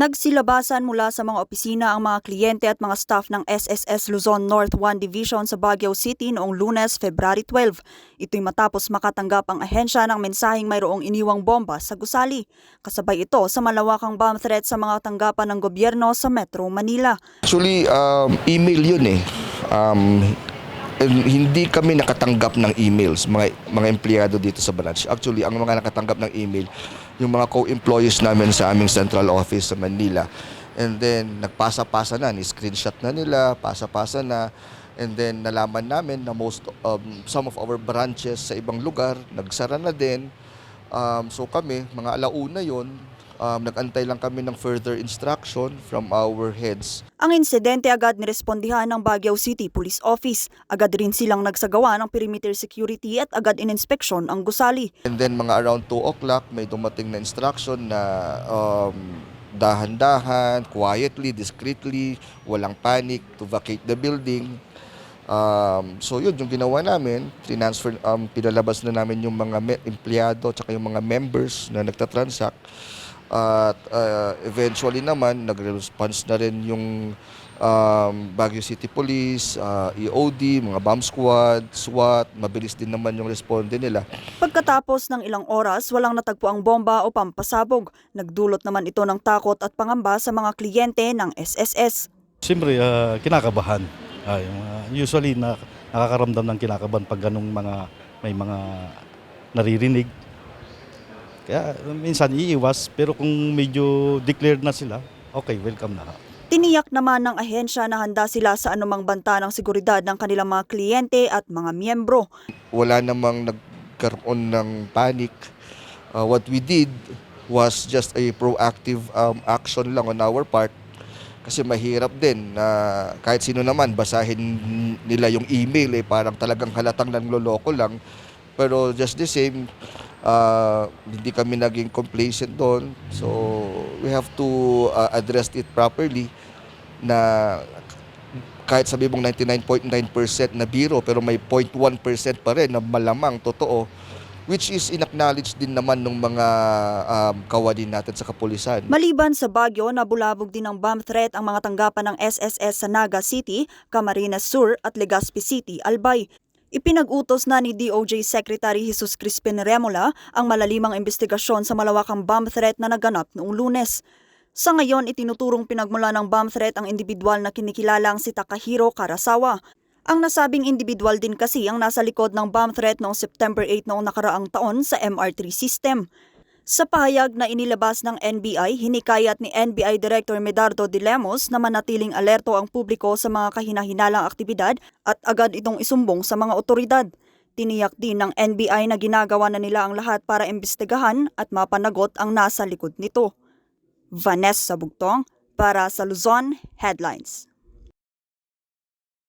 Nagsilabasan mula sa mga opisina ang mga kliyente at mga staff ng SSS Luzon North 1 Division sa Baguio City noong lunes, February 12. Ito'y matapos makatanggap ang ahensya ng mensaheng mayroong iniwang bomba sa gusali. Kasabay ito sa malawakang bomb threat sa mga tanggapan ng gobyerno sa Metro Manila. Actually, um, email yun eh. Um, hindi kami nakatanggap ng emails, mga, mga empleyado dito sa branch. Actually, ang mga nakatanggap ng email, yung mga co-employees namin sa aming central office sa Manila. And then, nagpasa-pasa na, ni-screenshot na nila, pasa-pasa na. And then, nalaman namin na most, um, some of our branches sa ibang lugar, nagsara na din. Um, so kami, mga alauna yon um, nag-antay lang kami ng further instruction from our heads Ang insidente agad nirespondihan ng Baguio City Police Office. Agad rin silang nagsagawa ng perimeter security at agad ininspeksyon ang gusali. And then mga around 2 o'clock may dumating na instruction na um, dahan-dahan, quietly, discreetly, walang panic to vacate the building. Um, so yun yung ginawa namin, transfer um, pinalabas na namin yung mga empleyado at yung mga members na nagtatransact. At uh, eventually naman, nagre-response na rin yung um, Baguio City Police, uh, EOD, mga bomb squad, SWAT, mabilis din naman yung responde nila. Pagkatapos ng ilang oras, walang natagpo ang bomba o pampasabog. Nagdulot naman ito ng takot at pangamba sa mga kliyente ng SSS. Siyempre, ah, kinakabahan. Ah, ah, usually, na, nakakaramdam ng kinakabahan pag ganung mga, may mga naririnig. Kaya minsan iiwas, pero kung medyo declared na sila, okay, welcome na. Tiniyak naman ng ahensya na handa sila sa anumang banta ng seguridad ng kanilang mga kliyente at mga miyembro. wala namang nagkaroon ng panic. Uh, what we did was just a proactive um, action lang on our part kasi mahirap din na kahit sino naman basahin nila yung email eh parang talagang halatang nanloloko lang pero just the same uh, hindi kami naging complacent doon so we have to uh, address it properly na kahit sabi mong 99.9% na biro pero may 0.1% pa rin na malamang totoo which is inacknowledge din naman ng mga um, kawani natin sa kapulisan. Maliban sa Baguio, nabulabog din ng bomb threat ang mga tanggapan ng SSS sa Naga City, Camarines Sur at Legazpi City, Albay. Ipinag-utos na ni DOJ Secretary Jesus Crispin Remola ang malalimang investigasyon sa malawakang bomb threat na naganap noong lunes. Sa ngayon, itinuturong pinagmula ng bomb threat ang individual na kinikilalang si Takahiro Karasawa. Ang nasabing individual din kasi ang nasa likod ng bomb threat noong September 8 noong nakaraang taon sa MR3 system. Sa pahayag na inilabas ng NBI, hinikayat ni NBI Director Medardo de Lemos na manatiling alerto ang publiko sa mga kahinahinalang aktibidad at agad itong isumbong sa mga otoridad. Tiniyak din ng NBI na ginagawa na nila ang lahat para imbestigahan at mapanagot ang nasa likod nito. Vanessa Bugtong para sa Luzon Headlines.